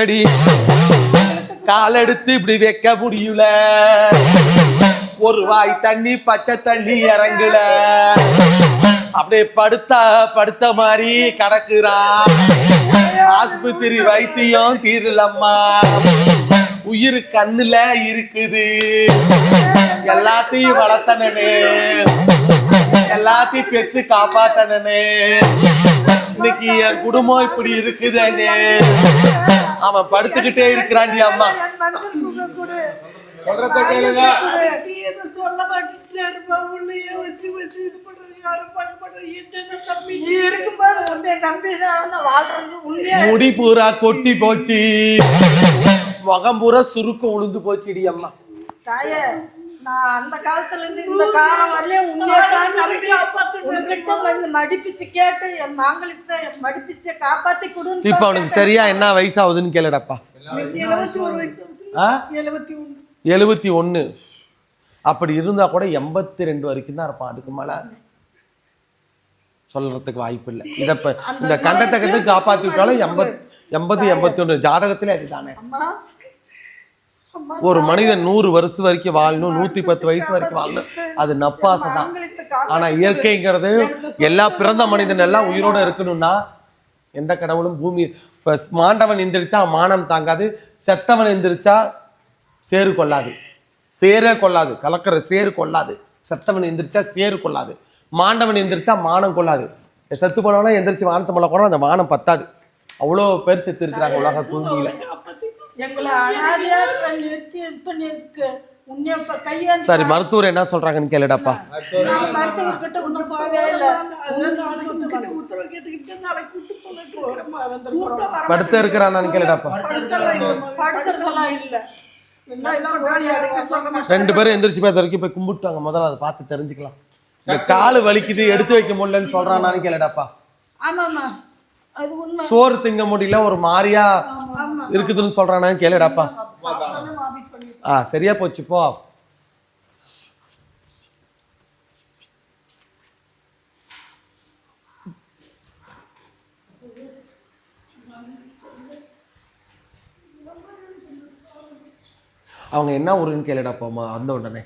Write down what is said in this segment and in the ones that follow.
அடி. கால் எடுத்து இப்படி வைக்க முடியல. ஒரு வாய் தண்ணி பச்சை தண்ணி இறங்கல. அப்படியே படுத்தா படுத்த மாதிரி கடக்குறான். ஆஸ்பத்திரி வைத்தியம் தீரலம்மா. உயிர் கண்ணுல இருக்குது. எல்லாத்தையும் வளர்த்தனே எல்லாத்தையும் பெற்று காப்பாத்தனே இன்னைக்கு என் குடும்பம் இப்படி இருக்குதுன்னு. அவன் படுத்துக்கிட்டே இருக்கிறாண்டி அம்மா. சொல்றத கேளுங்க. நீ எதுவும் சொல்ல மாட்டேங்கிற இருப்பா, உள்ளேயே வச்சு வச்சு இது பண்றது, யாரும் மாட்டாங்க. என்னதான் தம்பி, நீ இருக்கும்போது நம்பி நான் வாழ்றது உண்மையா முடி பூரா கொட்டி போச்சு. முகம் பூரா சுருக்கம் உளுந்து போச்சுடி அம்மா. தாயே நான் அந்த காலத்துல இருந்து இந்த காலம் வரலையும் உண்மையை உன்கிட்ட வந்து மடிப்பிச்சு கேட்டு என் மாங்கலிட்ட மடிப்பிச்ச காப்பாத்தி கொடுன்னு இப்ப அவனுக்கு சரியா என்ன வயசாகுதுன்னு கேளுடப்பா. எழுபத்தி ஒரு வயசு எழுபத்தி எழுபத்தி அப்படி இருந்தா கூட எண்பத்தி ரெண்டு வரைக்கும் தான் இருப்பான். அதுக்கு மேல சொல்றதுக்கு வாய்ப்பு இல்லை. இத இப்ப இந்த கண்டத்தை கண்டு காப்பாத்தி விட்டாலும் எண்பத் எண்பது எண்பத்தி ஒண்ணு ஜாதகத்திலே அதுதானே. ஒரு மனிதன் நூறு வருஷம் வரைக்கும் வாழணும் நூத்தி பத்து வயசு வரைக்கும் வாழணும். அது நப்பாசை தான். ஆனா இயற்கைங்கிறது எல்லா பிறந்த மனிதன் எல்லாம் உயிரோட இருக்கணும்னா எந்த கடவுளும் பூமி இப்ப மாண்டவன் எந்திரிச்சா மானம் தாங்காது செத்தவன் எந்திரிச்சா சேறு கொள்ளாது. சேரே கொள்ளாது கலக்கிற சேறு கொள்ளாது. செத்தவன் எந்திரிச்சா சேறு கொள்ளாது. மாண்டவன் எந்திரிச்சா மானம் கொள்ளாது. செத்து போனவனா எந்திரிச்சு வானத்தை மலை கூட அந்த மானம் பத்தாது. அவ்வளோ பேர் செத்து இருக்கிறாங்க உலக பூமியில. எங்களை சரி மருத்துவர் என்ன சொல்றாங்கன்னு கேளுடாப்பா. மருத்துவர்கிட்ட போகவே இல்லை. படுத்த இருக்கிறான்னு கேளுடாப்பா. ரெண்டு பேரும் எந்திரிச்சு போய் அது வரைக்கும் போய் கும்பிட்டுவாங்க முதல்ல அதை பார்த்து தெரிஞ்சுக்கலாம். இந்த காலு வலிக்குது எடுத்து வைக்க முடியலன்னு சொல்றானான்னு கேளுடாப்பா. சோறு திங்க முடியல ஒரு மாதிரியா இருக்குதுன்னு சொல்றானான்னு கேளுடாப்பா. ஆ சரியா போச்சு போ. அவங்க என்ன ஊருன்னு கேளுடாப்பாமா அந்த உடனே.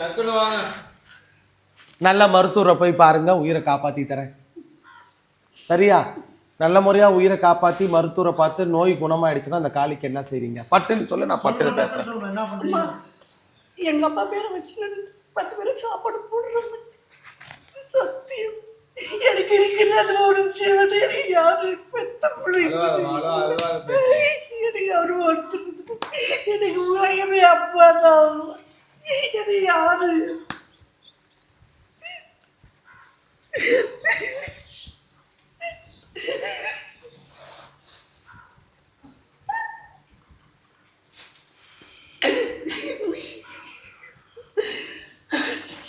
வாங்க நல்ல மருத்துவரை போய் பாருங்க உயிரை காப்பாத்தி தரேன். சரியா? நல்ல முறையா உயிரை காப்பாத்தி மருத்துவரை பார்த்து நோய் குணமாயிடுச்சுன்னா அந்த காலிக்கு என்ன செய்றீங்க? பட்டுன்னு சொல்லு நான் பட்டுன்னு பேசுறேன். எங்க அம்மா பேரை வச்சு பத்து பேரும் சாப்பாடு போடுறாங்க. சத்தியம். எனக்கு இருக்கிற அதுல ஒரு சேவதை எனக்கு யாரு பெத்த பிள்ளை? அழுவாதம்மா, அழுவாத, அழுவாத பேசு. எனக்கு அவரு ஒருத்தர். எனக்கு உலகமே அப்பா தான். நீ யாரு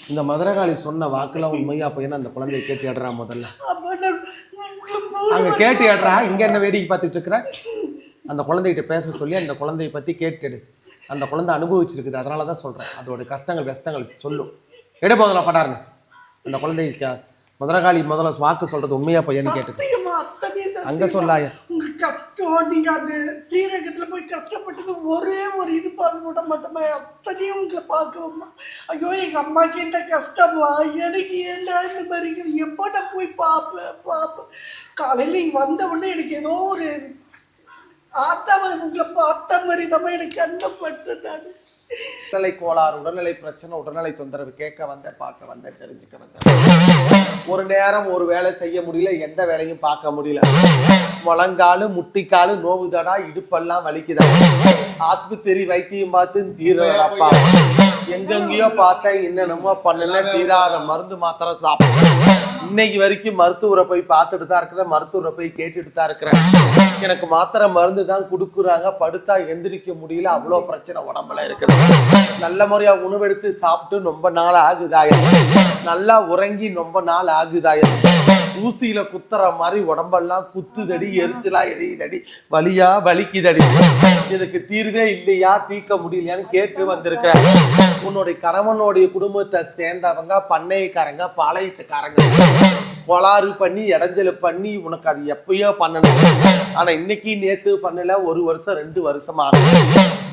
இந்த மதுரகாளி சொன்ன வாக்குலாம் உண்மையா போய் அந்த குழந்தைய கேட்டு ஏடுறா முதல்ல. அப்பா அங்க கேட்டு ஏடுறா இங்க என்ன வேடிக்கை பார்த்துட்டு இருக்கிற? அந்த குழந்தைகிட்ட பேச சொல்லி அந்த குழந்தைய பத்தி கேட்டுடு அந்த குழந்தை அனுபவிச்சிருக்குது. அதனால தான் சொல்றேன். அதோட கஷ்டங்கள் கஷ்டங்கள் சொல்லும். எடு முதல்ல படாருன்னு. அந்த குழந்தைக்கு மதுரகாளி முதல்ல வாக்கு சொல்றது உண்மையா பையன்னு கேட்டு. அங்க சொல்லாய. உங்க கஷ்டம் நீங்க அந்த ஸ்ரீரங்கத்துல போய் கஷ்டப்பட்டது ஒரே ஒரு இது பார்க்க விட மாட்டோமா. அத்தனையும் உங்களை பார்க்கணுமா? ஐயோ எங்க அம்மாக்கு என்ன கஷ்டமா எனக்கு ஏன்டா இந்த மாதிரி எப்போ நான் போய் பார்ப்பேன்? பார்ப்பேன். காலையில வந்த உடனே எனக்கு ஏதோ ஒரு ஆத்தா உங்களை பார்த்த மாதிரி தான் எனக்கு கண்ணப்பட்டு நான் உடல்நிலை கோளாறு உடல்நிலை பிரச்சனை உடல்நிலை தொந்தரவு கேட்க வந்தேன் பார்க்க வந்தேன் தெரிஞ்சுக்க வந்தேன். ஒரு நேரம் ஒரு வேலை செய்ய முடியல எந்த வேலையும் பார்க்க முடியல. முழங்காலு முட்டிக்காலு நோவுதடா இடுப்பெல்லாம் வலிக்குதா? ஆஸ்பத்திரி வைத்தியம் பார்த்து தீரப்பா எங்கெங்கேயோ பார்த்தேன் என்னென்னமோ பண்ணல தீராத மருந்து மாத்திரம் சாப்பிட்டேன் இன்னைக்கு வரைக்கும் மருத்துவரை போய் பார்த்துட்டு தான் இருக்கிறேன். மருத்துவரை போய் கேட்டுட்டு தான் இருக்கிறேன். எனக்கு மாத்திரை மருந்து தான் கொடுக்குறாங்க. படுத்தா எந்திரிக்க முடியல. அவ்வளோ பிரச்சனை உடம்புல இருக்குது. நல்ல முறையா உணவெடுத்து சாப்பிட்டு ரொம்ப நாள் ஆகுதாய நல்லா உறங்கி ரொம்ப நாள் ஆகுதாய ஊசியில குத்துற மாதிரி உடம்பெல்லாம் குத்துதடி எரிச்சலா எரியுதடி வலியா வலிக்குதடி. இதுக்கு தீர்வே இல்லையா? தீர்க்க முடியலையான்னு கேட்டு வந்திருக்கிறேன் உன்னுடைய கணவனுடைய குடும்பத்தை சேர்ந்தவங்க பண்ணையக்காரங்க பாளையத்துக்காரங்க. கோளாறு பண்ணி இடைஞ்சல் பண்ணி உனக்கு அது எப்பயோ பண்ணணும். ஆனா இன்னைக்கு நேத்து பண்ணல ஒரு வருஷம் ரெண்டு வருஷமா.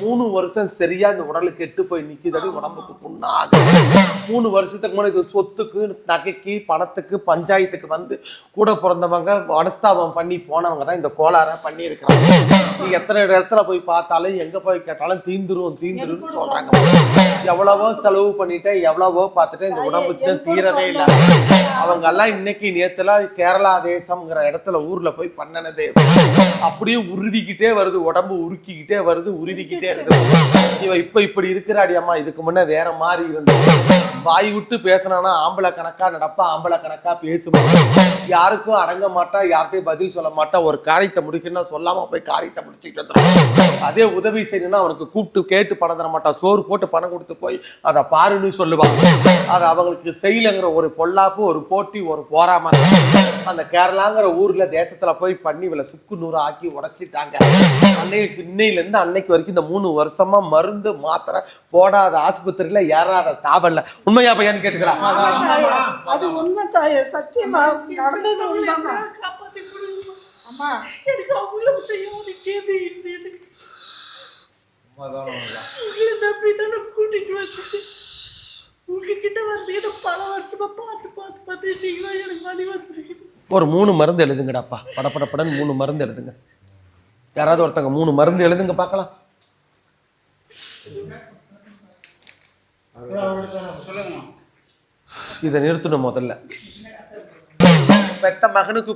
மூணு வருஷம் சரியா இந்த உடலு கெட்டு போய் நிக்குதடி உடம்புக்கு புண்ணாக மூணு வருஷத்துக்கு முன்னாடி சொத்துக்கு நகைக்கு பணத்துக்கு பஞ்சாயத்துக்கு வந்து கூட பிறந்தவங்க மனஸ்தாபம் பண்ணி போனவங்க தான் இந்த கோளாறை பண்ணி இருக்கிறாங்க நீ எத்தனை இடத்துல போய் பார்த்தாலும் எங்க போய் கேட்டாலும் தீந்துரும் தீந்துருன்னு சொல்றாங்க. எவ்வளவோ செலவு பண்ணிட்டேன் எவ்வளவோ பார்த்துட்டேன் இந்த உடம்புக்கு தீரவே இல்லை. அவங்க எல்லாம் இன்னைக்கு நேத்துல கேரளா தேசம்ங்கிற இடத்துல ஊர்ல போய் பண்ணனது. அப்படியே உருவிக்கிட்டே வருது உடம்பு உருக்கிக்கிட்டே வருது உருவிக்கிட்டே இருக்குது. இவ இப்ப இப்படி இருக்கிறாடி அம்மா இதுக்கு முன்ன வேற மாதிரி இருந்தது வாய் விட்டு பேசினானா ஆம்பளை கணக்கா நடப்பா ஆம்பளை கணக்கா பேசுவான் யாருக்கும் அடங்க மாட்டா யார்கிட்டயும் பதில் சொல்ல மாட்டா. ஒரு காரியத்தை முடிக்கணும்னா சொல்லாம போய் காரியத்தை முடிச்சுட்டு வந்துடும் அதே உதவி செய்யணும்னா அவனுக்கு கூப்பிட்டு கேட்டு பணம் தர மாட்டா. சோறு போட்டு பணம் கொடுத்து போய் அதை பாருன்னு சொல்லுவான் அது அவங்களுக்கு செய்யலைங்கிற ஒரு பொல்லாப்பு ஒரு போட்டி ஒரு போராம அந்த கேரளாங்கிற ஊர்ல தேசத்துல போய் பண்ணி இவளை சுக்கு நூறு ஆக்கி உடைச்சிட்டாங்க. அன்னைக்கு இன்னையில இருந்து அன்னைக்கு வரைக்கும் இந்த மூணு வருஷமா மருந்து மாத்திரை போடாத ஆஸ்பத்திரியில ஏறாத தாவல்ல. உண்மையா பையன் கேட்டுக்கிறான் அது உண்மை தாயே சத்தியமா நடந்தது உண்மைமா. அம்மா. எனக்கு செய்யும் கேது இல்லை உண்மைதான். உங்களை நம்பி தான் கூட்டிட்டு வந்துட்டு உங்ககிட்ட வந்து பல வருஷமா பார்த்து பார்த்து பார்த்து நீங்களும் எனக்கு வழி வந்துருக்குது. ஒரு மூணு மருந்து எழுதுங்கடாப்பா. படப்படப்படன்னு மூணு மருந்து எழுதுங்க. யாராவது ஒருத்தங்க மூணு மருந்து எழுதுங்க பார்க்கலாம். இதை நிறுத்தணும் முதல்ல. பெத்த மகனுக்கு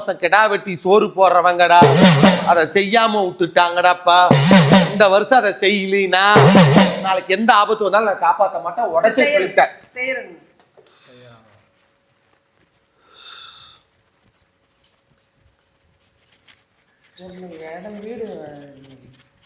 மாசம் கிடா வெட்டி சோறு போடுறவங்கடா. அதை செய்யாம விட்டுட்டாங்கடாப்பா. இந்த வருஷம் அதை செய்யலினா. நாளைக்கு எந்த ஆபத்து வந்தாலும் நான் காப்பாத்த மாட்டேன். உடச்சே சொல்லிட்டேன். வீடு